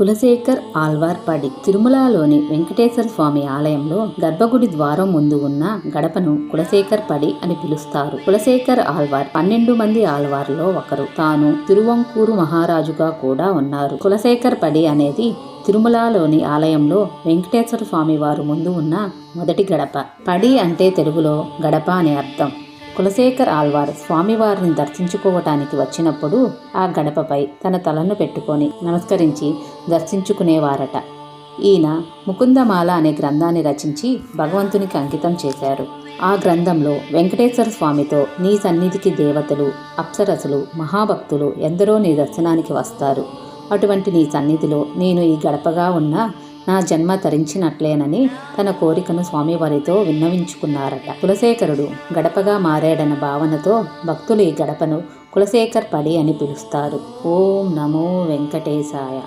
కులశేఖర్ ఆల్వార్ పడి తిరుమలలోని వెంకటేశ్వర స్వామి ఆలయంలో గర్భగుడి ద్వారం ముందు ఉన్న గడపను కులశేఖర్ పడి అని పిలుస్తారు. కులశేఖర్ ఆల్వార్ పన్నెండు మంది ఆల్వార్లో ఒకరు. తాను తిరువంకూరు మహారాజుగా కూడా ఉన్నారు. కులశేఖర్ పడి అనేది తిరుమలలోని ఆలయంలో వెంకటేశ్వర స్వామి వారు ముందు ఉన్న మొదటి గడప. పడి అంటే తెలుగులో గడప అనే అర్థం. కులశేఖర్ ఆల్వార్ స్వామివారిని దర్శించుకోవటానికి వచ్చినప్పుడు ఆ గడపపై తన తలను పెట్టుకొని నమస్కరించి దర్శించుకునేవారట. ఈయన ముకుందమాల అనే గ్రంథాన్ని రచించి భగవంతునికి అంకితం చేశారు. ఆ గ్రంథంలో వెంకటేశ్వర స్వామితో నీ సన్నిధికి దేవతలు అప్సరసులు మహాభక్తులు ఎందరో నీ దర్శనానికి వస్తారు. అటువంటి నీ సన్నిధిలో నేను ఈ గడపగా ఉన్న నా జన్మ తరించినట్లేనని తన కోరికను స్వామివారితో విన్నవించుకున్నారట. కులశేఖరుడు గడపగా మారాడన్న భావనతో భక్తులు ఈ గడపను కులశేఖర్ పడి అని పిలుస్తారు. ఓం నమో వెంకటేశాయ.